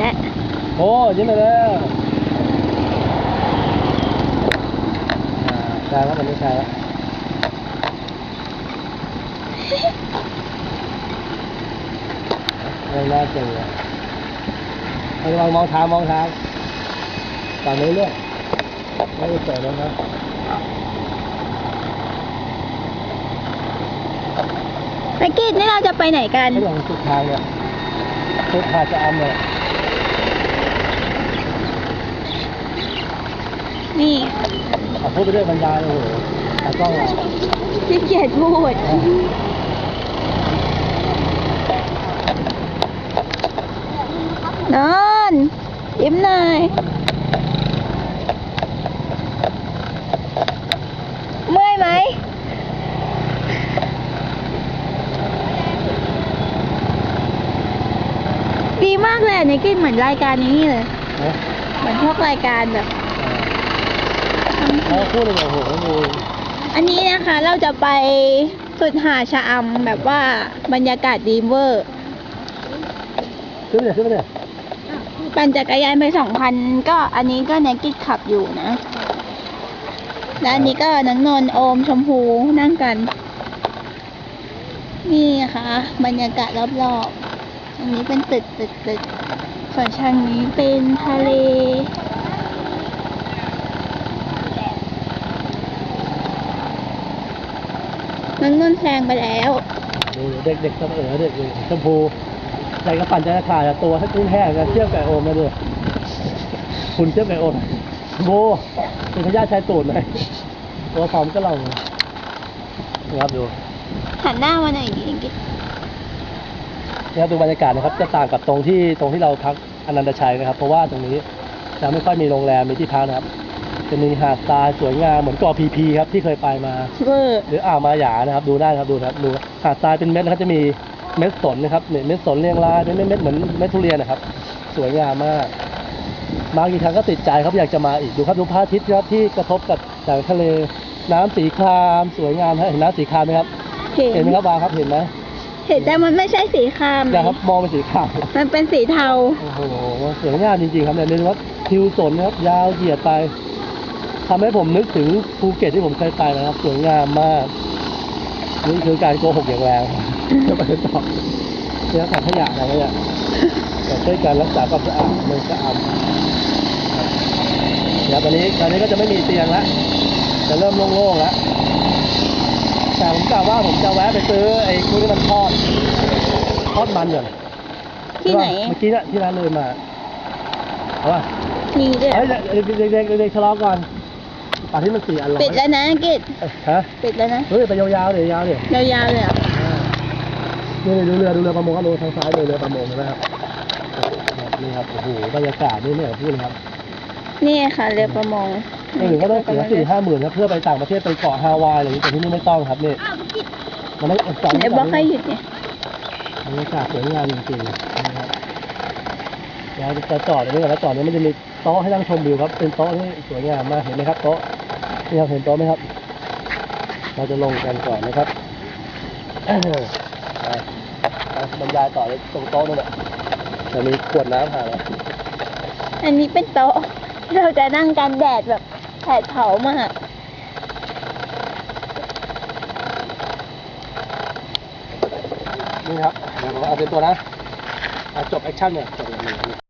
แล้ว โอ้ยิ้มมาแล้วอ่าใช่แล้วมันไม่ใช่แล้วไม่น่าเจอเลยเอาระวังมองทางมองทางตอนนี้เรื่อยไม่ได้เปิดแล้วนะไปกินนี่เราจะไปไหนกัน ไม่ลงสุดทางเนี่ยสุดทางจะอำเลย นี่พูดไปด้วยบรรยายโอ้โหตากล้องเราขี้เกียจพูด นอนยิ้มหน่อยเมื่อยไหม ดีมากเลยอันนี้กินเหมือนรายการนี้เลย เหมือนพวกรายการแบบ เขาพูดเลยโอ้โหดูอันนี้นะคะเราจะไปสุดหาดชะอำแบบว่าบรรยากาศดีเวอร์ขึ้นไปเลยขึ้นไปเลยปั่นจักรยานไปสองพันก็อันนี้ก็แนกกิดขับอยู่นะ และอันนี้ก็นังนนท์โอมชมพูนั่งกัน นี่ค่ะบรรยากาศรอบๆอันนี้เป็นตึกตึกตึกส่วนช่างนี้เป็นทะเล นังนนท์แซงไปแล้ว ดูเด็กเด็กๆเสมอเด็กเด็กชมพูใจกระปั่นใจกระขาดอะตัวถ้ากุ้งแห้งนะเทียบกับไอ้โอมนะดูคุณเทียบกับไอ้โอมโบเป็นพญาติชายตูดเลยตัวฟอมก็ลองนะครับดูหันหน้ามาหน่อยดิกิดนะครับดูบรรยากาศนะครับจะต่างกับตรงที่ตรงที่เราพักอนันตชัยนะครับ เพราะว่าตรงนี้จะไม่ค่อยมีโรงแรมมีที่พักนะครับ จะมีหาดทรายสวยงามเหมือนเกาะพีพีครับที่เคยไปมา เวอร์หรืออ่าวมาหยานะครับ ดูได้ครับดูนะครับดูหาดทรายเป็นเม็ดนะครับจะมีเม็ดสนนะครับเนี่ยเม็ดสนเรียงรายเป็นเม็ดเม็ดเหมือนเม็ดทุเรียนนะครับ สวยงามมาก มากี่ครั้งก็ติดใจครับอยากจะมาอีกดูครับดูพระอาทิตย์ครับที่กระทบกับแสงทะเลน้ำสีครามสวยงามฮะเห็นน้ำสีครามไหมครับเห็เห็นนไหมครับวางครับเห็นไหมเห็นแต่มันไม่ใช่สีครามอย่าครับมองเป็นสีครามมันเป็นสีเทา โอ้โหสวยงามจริงๆครับเนี่ยเรียกว่าทิวสนนะครับยาวเหยียดไป ทำให้ผมนึกถึงภูเก็ตที่ผมเคยไปนะครับสวยงามมากนี่คือการโกหกอย่างแรงจะไปต่อเนี่ยถังขยะอะไรเนี่ยแต่ช่วยการรักษาความสะอาดเมืองสะอาดเดี๋ยวตอนนี้ตอนนี้ก็จะไม่มีเตียงแล้วจะเริ่มโล่งๆแล้วแต่ผมกะว่าผมจะแวะไปซื้อไอ้คุที่มันทอดทอดมันก่อนที่ไหนเมื่อกี้เนี่ยที่ร้านเลยมาเอาป่ะมีด้วยเฮ้ยเด็กเด็กเด็กเด็กชะลอก่อน ป่าที่มันสี่อันร้อยปิดแล้วนะกิดเอ้ยฮะปิดแล้วนะเฮ้ยไปยาวๆเดี๋ยวยาวเดี๋ยยาวๆเลยเหรอะนี่ดูเรือดูเรือประมงครับดูทางซ้ายเลยเรือประมงนะครับนี่ครับโอ้โหบรรยากาศนี่เนี่ยพูดเลยครับ นี่ค่ะเรือประมงนี่ถึงก็ต้องเสียสี่ห้าหมื่นครับเพื่อไปต่างประเทศไปเกาะฮาวายอะไรอย่างนี้แต่ที่นี่ไม่ต้องครับนี่มันไม่จอดไหนบอกให้หยุดเนี่ยบรรยากาศสวยงามจริงๆนะครับเดี๋ยวจะจอดตรงนี้ก่อนแล้วจอดนี้มันจะมีโต๊ะให้นั่งชมวิวครับ เป็นโต๊ะที่สวยงามมากเห็นไหมครับโต๊ะ นี่ครับเห็นโต๊ะไหมครับ เราจะลงกันก่อนนะครับเอ้อไปไปบรรยายต่อเลยตรงโต๊ะนั่นแหละจะมีขวดน้ำหาแล้วอันนี้เป็นโต๊ะที่เราจะนั่งกันแดดแบบแดดเผามากนี่ครับเดี๋ยวเราเอาเป็นตัวนะเอาจบแอคชั่นเนี่ยจบอย่างนี้